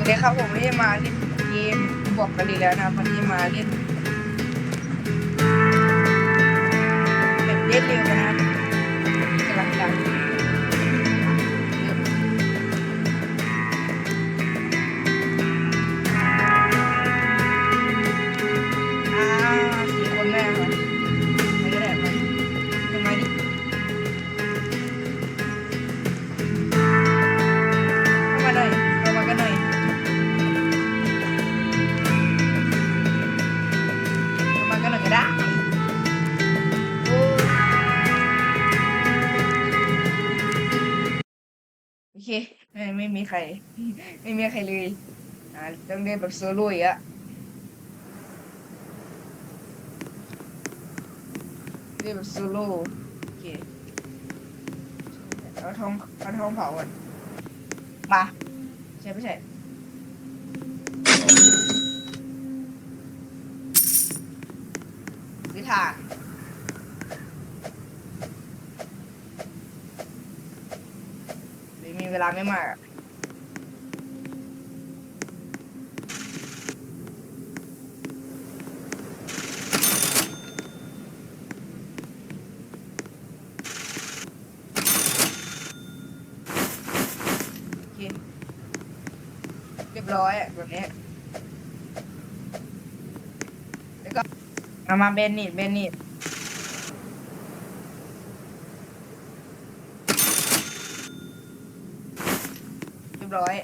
สวัสดีครับผมวันนี้มาเล่นเกมบอกกันดีแล้วนะวันนี้มาเล่นแบบเล่นเร็วนะกำลังดัง ใคร ไม่มีใครเลยอ่าต้องเล่นแบบโซโล่อีกอะเล่นแบบโซโล่โอเคเอาทองเอาทองเผาก่อนมาใช่ไม่ใช่วิธานหรือมีเวลาไม่มากอะโอเคเรียบร้อยอะแบบนี้ แล้วก็ เอามาเบนนิดเบนนิดเรียบร้อย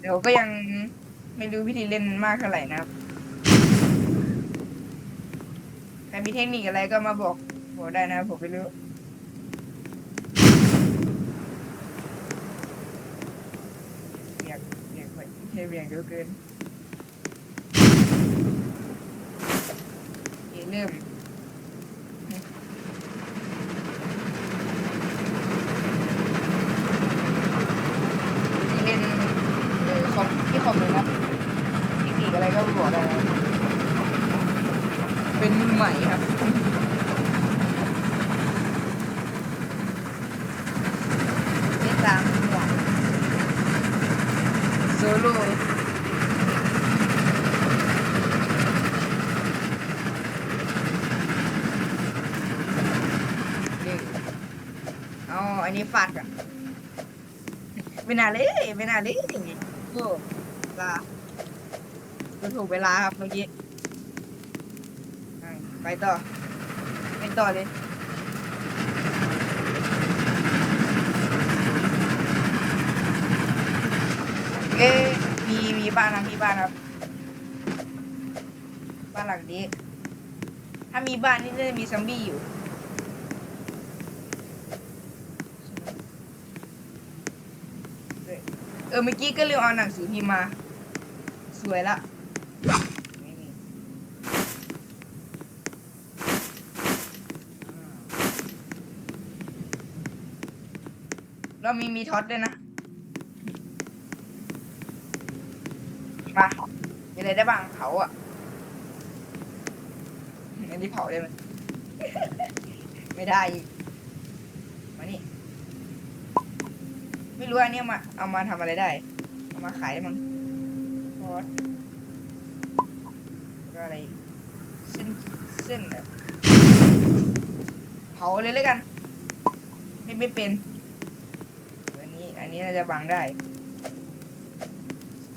เดี๋ยวก็ยังไม่รู้วิธีเล่นมากเท่าไหร่นะครับใครมีเทคนิคอะไรก็มาบอกบอกได้นะผมไม่รู้ เบียงเบียงไปเทเบียงเยอะเกินเคเริ่มที่เล่นเออคอมที่คอมเลยนะเทคนิคอะไรก็บอกได้เป็นมือใหม่ครับ เล่นตามหวังโซโล่เด็กเอันนี้ฟาดกันไม่น่าเลยไม่น่าเลยโอ้ลาดูถูกเวลาครับเมื่อกี้ไปต่อไปต่อเลยเอ๊มีมีบ้านนะมีบ้านครับ บ้านหลังนี้ ถ้ามีบ้านนี่จะมีซอมบี้อยู่ ออเมื่อกี้ก็ลืมเอาหนังสือพิมพ์มา สวยละเรามีมีท็อตด้วยนะมามีอะไรได้บ้างเผาอะอันนี้เผาได้ไหมไม่ได้อีกมานี่ ไม่รู้อันนี้มาเอามาทำอะไรได้ เอามาขายได้มั้งพอดก็อะไรเส้นเส้นแบบเผาเลยเลยกัน ไม่ไม่เป็น อันนี้ อันนี้น่าจะบังได้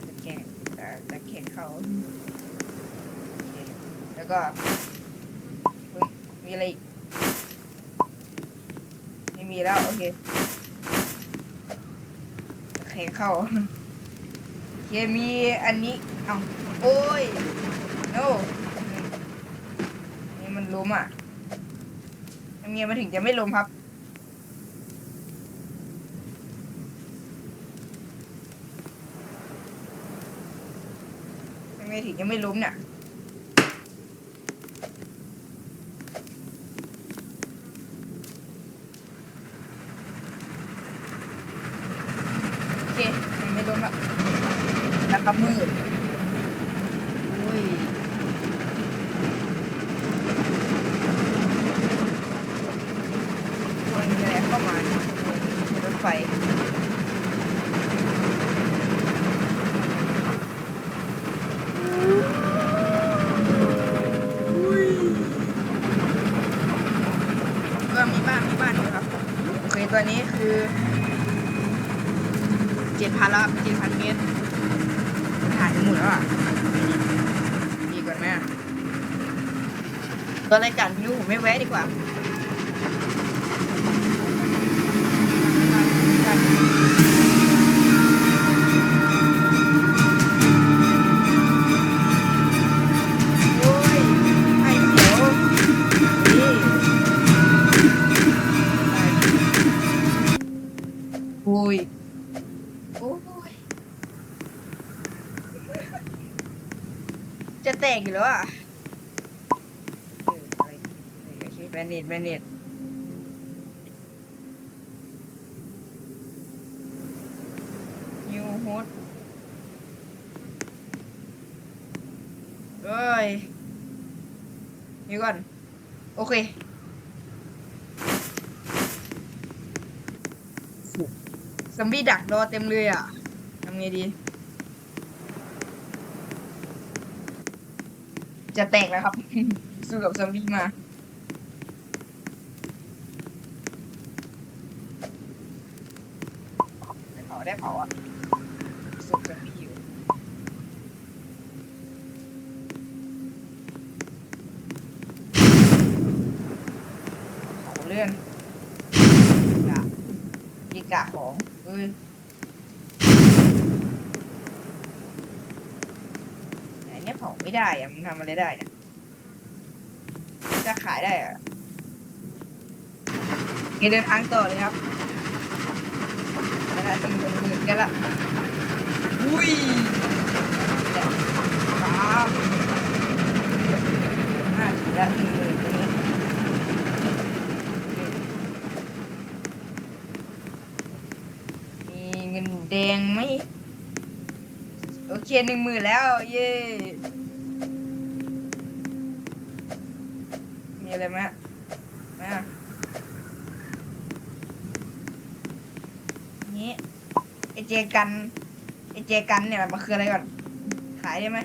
ตะแคงตะตะแคงเขาแล้วก็มีอะไรไม่มีแล้ว โอเค แข่งเข้าเคมีอันนี้เอาโอ้ยโน่นี่มันล้มอะทำไงมาถึงจะไม่ล้มครับทำไงถึงจะไม่ล้มเนี่ย โอเคยังไม่ล้มละแล้วก็มืดอุ้ยคนมีอะไรเข้ามาเนี่ย ไฟ ก็มีบ้านมีบ้านอยู่ครับ โอเคตัวนี้คือเจ็ดพันแล้วเจ็ดพันเมตรถ่ายทั้งหมดแล้วอะดีก่อนแม่ตัวรายการพิวผมไม่แวะดีกว่า โอ้ยไอ้เขียวนี่โอ้ยโอ้ย จะแตกอยู่แล้วอะเอออะไรโอเคแบนเนตแบนเนตนิวโฮสเอ้ยนี่ก่ อน โอเคซอมบี้ดักรอเต็มเลยอะทำไงดี จะแตกแล้วครับ สู้กับซอมบี้มาได้เผาได้เผาอะสู้ซอมบี้อยู่เผาเลื่อนกะยี กะของเอ้ยแต่อันเนี้ยเผาไม่ได้อะมันทำอะไรได้เนี่ยจะขายได้อะเดินทางต่อเลยครับนะคะถึงหนึ่งหมื่นกันละอุ้ยสามห้าถึงละหนึ่งหมื่นตรงนี้ มีเงิน แดงไหมโอเคหนึ่งหมื่นแล้วเย่มีอะไรไหมมานี้ไอเจกันไอเจกันเนี่ยมันคืออะไรก่อน ขายได้ไหม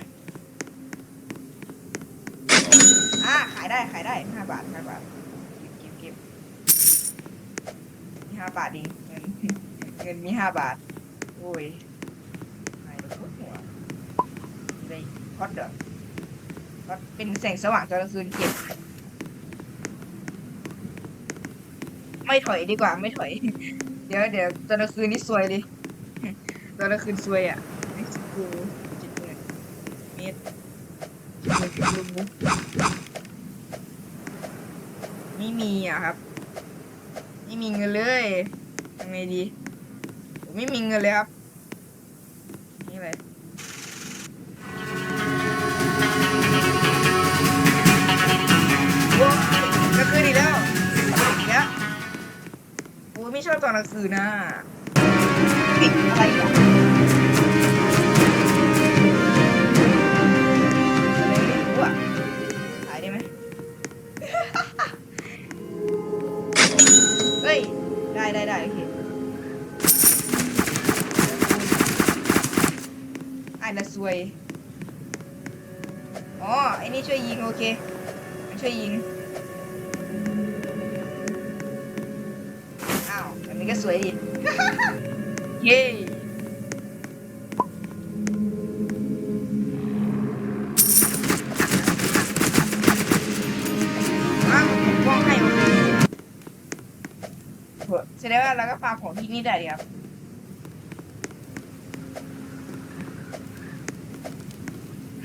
อ่าขายได้ขายได้ห้าบาทห้าบาทเก็บเก็บเก็บมีห้าบาทเองเงินเงินมีห้าบาท โอ้ยหายไปทุกหัวเลยพอดเด้อพอดเป็นแสงสว่างตอนกลางคืนเก็บไม่ถอยดีกว่าไม่ถอย เดี๋ยวเดี๋ยวตอนกลางคืนนี่ซวยดิตอนกลางคืนซวยอะเม็กซิโกจิตเงินเมตรไม่มีอะครับ ไม่มีเงินเลยทำไงดี ไม่มีเงินเลยครับ นี่เลยว้ากลางคืนอีกแล้วอีกแล้วโอ้ยไม่ชอบตอนกลางคืนนะปิดอะไรอะอะไรไม่รู้อะขายได้ไหมเฮ้ยได้ได้ได้โอเค สวย อ๋อ ไอ้นี่ช่วยยิง โอเค มันช่วยยิง อ้าวอันนี้ก็สวยดีเย้อ้าวผมกล้องให้โอเคแสดงว่าเราก็ฟาร์มของที่นี่ได้ดีครับ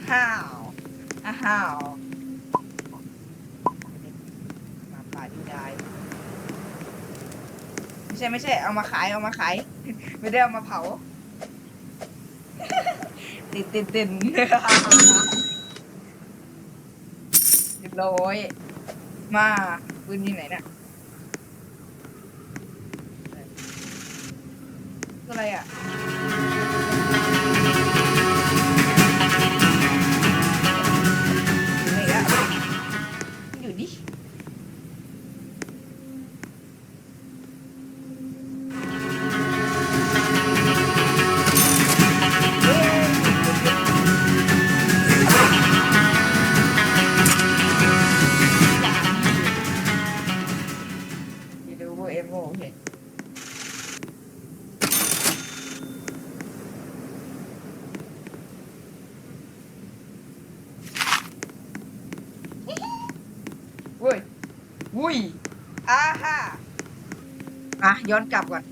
ห้าวอ้าวมาป่าดีได้ไม่ใช่ไม่ใช่ เอามาขายเอามาขาย ไม่ได้เอามาเผา ติดติดติดเรียบร้อยมาปืนที่ไหนเนี่ยออะไรอะ เว้ยวุ้ยอาฮ่าอะย้อนกลับก่อน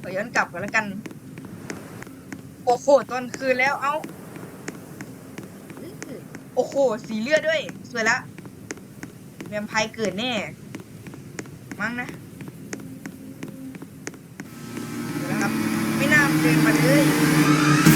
ขอย้อนกลับก่อนแล้วกัน โอ้โหตอนคืนแล้วเอ้าโอ้โหสีเลือดด้วย สวยละแวมไพร์เกิดแน่ มั้งนะเดี๋ยวนะครับ ไม่น่าเดินมาเลย